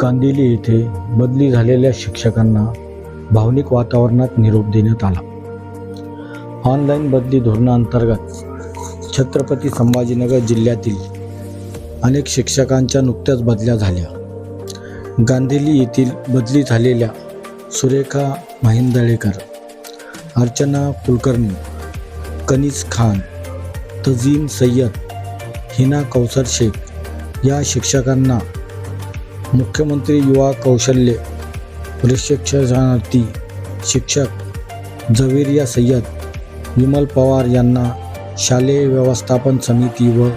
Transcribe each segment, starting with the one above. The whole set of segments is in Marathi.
गांधीली येथे बदली झालेल्या शिक्षकांना भावनिक वातावरणात निरोप देण्यात आला. ऑनलाईन बदली धोरणाअंतर्गत छत्रपती संभाजीनगर जिल्ह्यातील अनेक शिक्षकांच्या नुकत्याच बदल्या झाल्या. गांधीली येथील बदली झालेल्या सुरेखा महिंदळेकर अर्चना कुलकर्णी कनिज खान तजीन सय्यद हिना कौसर शेख या शिक्षकांना मुख्यमंत्री युवा कौशल्य प्रशिक्षणार्थी शिक्षक जवेरिया सय्यद विमल पवार यांना शालेय व्यवस्थापन समिती व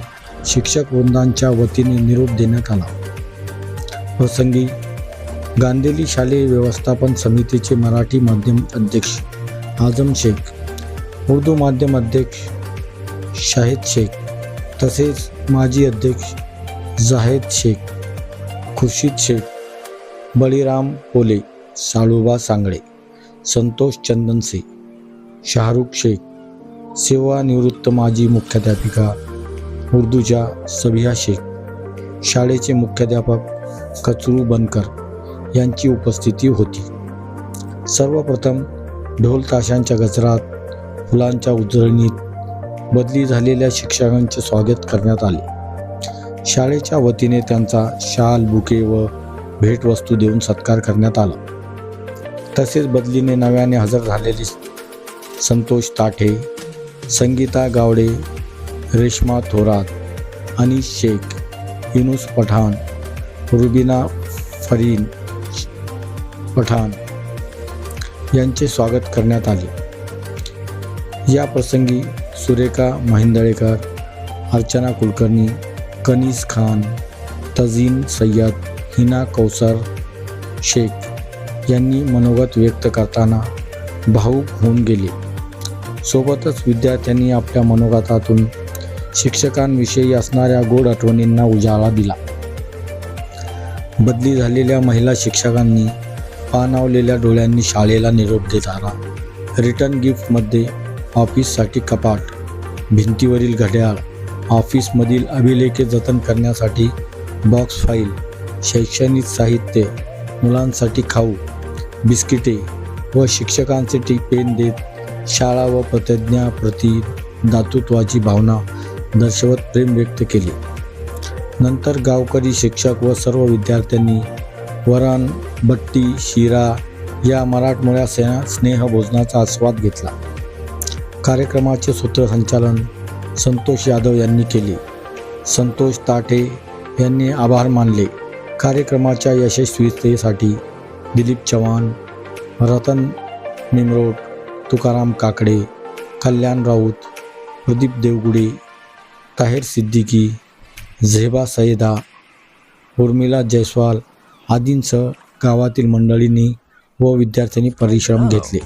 शिक्षक वृंदांच्या वतीने निरोप देण्यात आला. प्रसंगी गांधेली शालेय व्यवस्थापन समितीचे मराठी माध्यम अध्यक्ष आझम शेख उर्दू माध्यम अध्यक्ष शाहिद शेख तसेच माजी अध्यक्ष जाहेद शेख खुर्शीद शेख बळीराम पोले साळुबा सांगळे संतोष चंदनसे शाहरुख शेख सेवानिवृत्त माजी मुख्याध्यापिका उर्दूच्या सबिया शेख शाळेचे मुख्याध्यापक कचरू बनकर यांची उपस्थिती होती. सर्वप्रथम ढोल ताशांच्या गजरात फुलांच्या उजळणीत बदली झालेल्या शिक्षकांचे स्वागत करण्यात आले. शाळेच्या वतीने त्यांचा शाल बुके व भेटवस्तू देऊन सत्कार करण्यात आला. तसेच बदलीने नव्याने हजर झालेले संतोष ताठे संगीता गावडे रेश्मा थोरात अनिश शेख युनुस पठाण रुबिना फरीन पठाण यांचे स्वागत करण्यात आले. या प्रसंगी सुरेखा महिंदळेकर अर्चना कुलकर्णी कनीज खान तजीन सय्यद हिना कौसर शेख यांनी मनोगत व्यक्त करताना भाऊक होऊन गेले. सोबतच विद्यार्थ्यांनी आपल्या मनोगतातून शिक्षकांविषयी असणाऱ्या गोड आठवणींना उजाळा दिला. बदली झालेल्या महिला शिक्षकांनी पाणावलेल्या डोळ्यांनी शाळेला निरोप देताना रिटर्न गिफ्टमध्ये ऑफिससाठी कपाट भिंतीवरील घड्याळ ऑफिसमधील अभिलेखे जतन करण्यासाठी बॉक्स फाईल शैक्षणिक साहित्य मुलांसाठी खाऊ बिस्किटे व शिक्षकांसाठी पेन देत शाळा व प्रतिज्ञाप्रती दातृत्वाची भावना दर्शवत प्रेम व्यक्त केले. नंतर गावकरी शिक्षक व सर्व विद्यार्थ्यांनी वरण बट्टी शिरा या मराठमोळ्या स्नेह स्नेहभोजनाचा आस्वाद घेतला. कार्यक्रमाचे सूत्रसंचालन संतोष यादव यांनी केले. संतोष ताठे यांनी आभार मानले. कार्यक्रमाच्या यशस्वीतेसाठी दिलीप चव्हाण रतन निमरोट तुकाराम काकडे कल्याण राऊत प्रदीप देवगुडे ताहेर सिद्दीकी झेबा सैदा उर्मिला जयस्वाल आदींसह गावातील मंडळींनी व विद्यार्थ्यांनी परिश्रम घेतले.